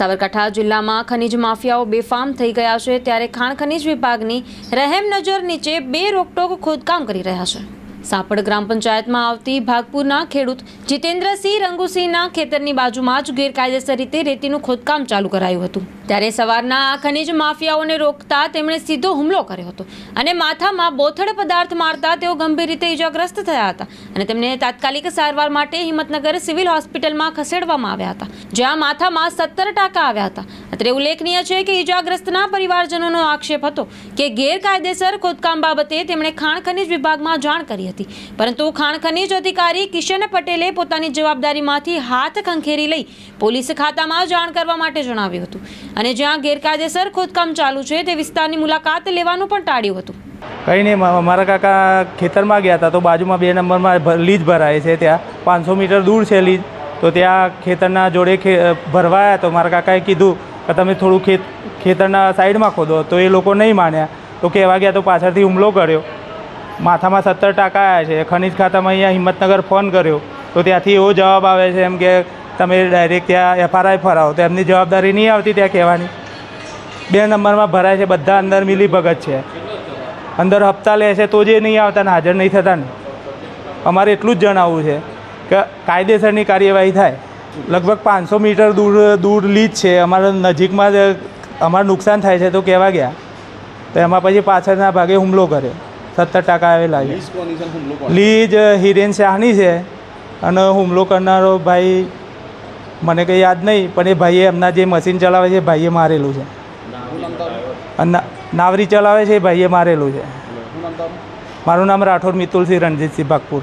સાબરકાંઠા જિલ્લામાં ખનીજ માફિયાઓ બેફામ થઈ ગયા છે. ત્યારે ખાણ ખનીજ વિભાગની રહેમ નજર નીચે બે રોકટોક ખોદકામ કરી રહ્યા છે. સાપડ ગ્રામ પંચાયતમાં આવતી ભાગપુરના ખેડૂત જીતેન્દ્રસિંહ રંગુસિંહના ખેતરની બાજુમાં જ ગેરકાયદેસર રીતે રેતીનું ખોદકામ ચાલુ કરાયું હતું. ત્યારે સવારના આ ખનીજ માફિયાઓને રોકતા તેમણે સીધો હુમલો કર્યો હતો અને માથામાં બોથડ પદાર્થ મારતા તેઓ ગંભીર રીતે ઇજાગ્રસ્ત થયા હતા અને તેમને તાત્કાલિક સારવાર માટે હિંમતનગર સિવિલ હોસ્પિટલમાં ખસેડવામાં આવ્યા હતા, જ્યાં માથામાં સત્તર ટાંકા આવ્યા હતા. અત્રે ઉલ્લેખનીય છે કે ઇજાગ્રસ્તના પરિવારજનોનો આક્ષેપ હતો કે ગેરકાયદેસર ખોદકામ બાબતે તેમણે ખાણ ખનીજ વિભાગમાં જાણ કરી હતી. પરંતુ ખાણ ખનીજ અધિકારી કિશન પટેલે પોતાની જવાબદારીમાંથી હાથ ખંખેરી લઈ પોલીસ ખાતામાં જાણ કરવા માટે જણાવ્યું હતું. અને જ્યાં ગેરકાયદેસર ખોદકામ ચાલુ છે તે વિસ્તારની મુલાકાત લેવાનું પણ ટાળ્યું હતું. કંઈ નહીં મારા કાકા ખેતરમાં ગયા હતા તો બાજુમાં બે નંબરમાં લીજ ભરાય છે ત્યાં. પાંચસો મીટર દૂર છે લીજ. તો ત્યાં ખેતરના જોડે ભરવાયા તો મારા કાકાએ કીધું કે તમે થોડું ખેત, ખેતરના સાઈડમાં ખોદો, તો એ લોકો નહીં માન્યા તો કહેવા ગયા તો પાછળથી હુમલો કર્યો. માથામાં સત્તર ટાંકા આવ્યા છે. ખનિજ ખાતામાં અહીંયા હિંમતનગર ફોન કર્યો. તો ત્યાંથી એવો જવાબ આવે છે એમ કે તમે ડાયરેક્ટ ત્યાં એફઆરઆઈ ફરાવો. તો એમની જવાબદારી નહીં આવતી ત્યાં કહેવાની. બે નંબરમાં ભરાય છે, બધા અંદર મિલી ભગત છે. અંદર હપ્તા લે છે, તો જે નહીં આવતા ને હાજર નહીં થતા ને. અમારે એટલું જ જણાવવું છે કે કાયદેસરની કાર્યવાહી થાય. લગભગ પાંચસો મીટર દૂર દૂર લીજ છે. અમારા નજીકમાં જ અમારે નુકસાન થાય છે તો કહેવા ગયા. તો એમાં પછી પાછળના ભાગે હુમલો કર્યો. સત્તર ટકા આવેલા છે લીજ હિરેન શાહની છે. અને હુમલો કરનારો ભાઈ મને કંઈ યાદ નહીં પણ એ ભાઈએ એમના જે મશીન ચલાવે છે એ ભાઈએ મારેલું છે. અને નાવરી ચલાવે છે એ ભાઈએ મારેલું છે. મારું નામ રાઠોડ મિતુલસિંહ રણજીતસિંહ ભાગપુર.